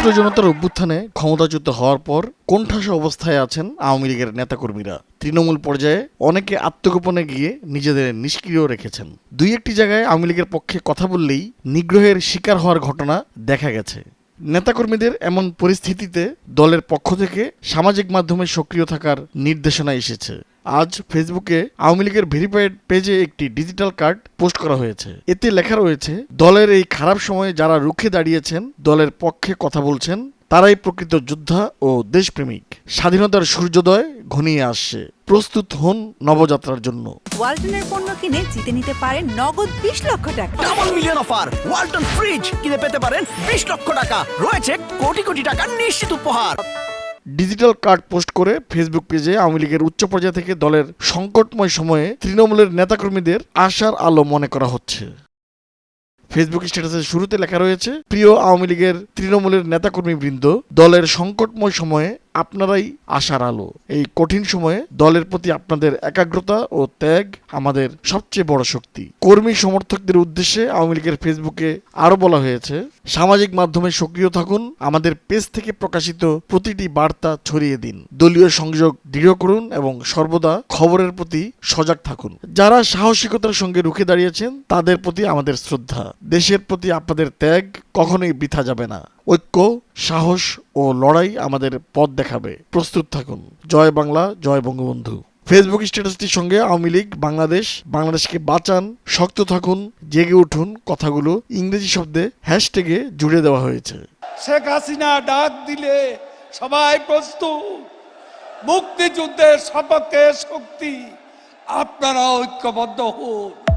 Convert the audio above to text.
ছাত্র জনতার অভ্যুত্থানে ক্ষমতাচ্যুত হওয়ার পর কোণঠাসা অবস্থায় আছেন আওয়ামী লীগের নেতাকর্মীরা। তৃণমূল পর্যায়ে অনেকে আত্মগোপনে গিয়ে নিজেদের নিষ্ক্রিয় রেখেছেন। দুই একটি জায়গায় আওয়ামী লীগের পক্ষে কথা বললেই নিগ্রহের শিকার হওয়ার ঘটনা দেখা গেছে। নেতাকর্মীদের এমন পরিস্থিতিতে দলের পক্ষ থেকে সামাজিক মাধ্যমে সক্রিয় থাকার নির্দেশনা এসেছে। আজ ফেসবুকে আওয়ামী লীগের ভেরিফাইড পেজে একটি ডিজিটাল কার্ড পোস্ট করা হয়েছে। এতে লেখা রয়েছে, দলের এই খারাপ সময়ে যারা রুখে দাঁড়িয়েছেন, দলের পক্ষে কথা বলছেন, তারাই প্রকৃত যোদ্ধা ও দেশপ্রেমিক। স্বাধীনতার সূর্যোদয় ঘনিয়ে আসছে। প্রস্তুত হন নবযাত্রার জন্য। ওয়ালটনের পণ্য কিনে জিতে নিতে পারেন নগদ বিশ লক্ষ টাকা। Double million offer Walton fridge কিনে পেতে পারেন বিশ লক্ষ টাকা। রয়েছে কোটি কোটি টাকার নিশ্চিত উপহার। ডিজিটাল কার্ড পোস্ট করে ফেসবুক পেজে আওয়ামী লীগের উচ্চ পর্যায় থেকে দলের সংকটময় সময়ে তৃণমূলের নেতাকর্মীদের আশার আলো মনে করা হচ্ছে। ফেসবুক স্ট্যাটাসের শুরুতে লেখা রয়েছে প্রিয় আওয়ামী লীগের তৃণমূলের নেতাকর্মীবৃন্দ দলের সংকটময় সময়ে আপনারাই আশার আলো। এই কঠিন সময়ে দলের প্রতি আপনাদের একাগ্রতা ও ত্যাগ আমাদের সবচেয়ে বড় শক্তি। কর্মী সমর্থকদের উদ্দেশ্যে আওয়ামী লীগের ফেসবুকে আরও বলা হয়েছে, সামাজিক মাধ্যমে সক্রিয় থাকুন, আমাদের পেজ থেকে প্রকাশিত প্রতিটি বার্তা ছড়িয়ে দিন। দলীয় সংযোগ দৃঢ় করুন এবং সর্বদা খবরের প্রতি সজাগ থাকুন। যারা সাহসিকতার সঙ্গে রুখে দাঁড়িয়েছেন, তাদের প্রতি আমাদের শ্রদ্ধা। দেশের প্রতি আপনাদের ত্যাগ কখনোই বৃথা যাবে না। ঐক্য, সাহস ও লড়াই আমাদের পথ দেখাবে। প্রস্তুত থাকুন। জয় বাংলা, জয় বঙ্গবন্ধু। ফেসবুক স্ট্যাটাসটির সঙ্গে আওয়ামী লীগ, বাংলাদেশ, বাংলাদেশকে বাঁচান, শক্ত থাকুন, জেগে উঠুন কথাগুলো ইংরেজি শব্দে হ্যাশট্যাগে জুড়ে দেওয়া হয়েছে। শেখ হাসিনা ডাক দিলে সবাই প্রস্তুত। মুক্তিযুদ্ধের সপক্ষে শক্তি আপনারা ঐক্যবদ্ধ হন।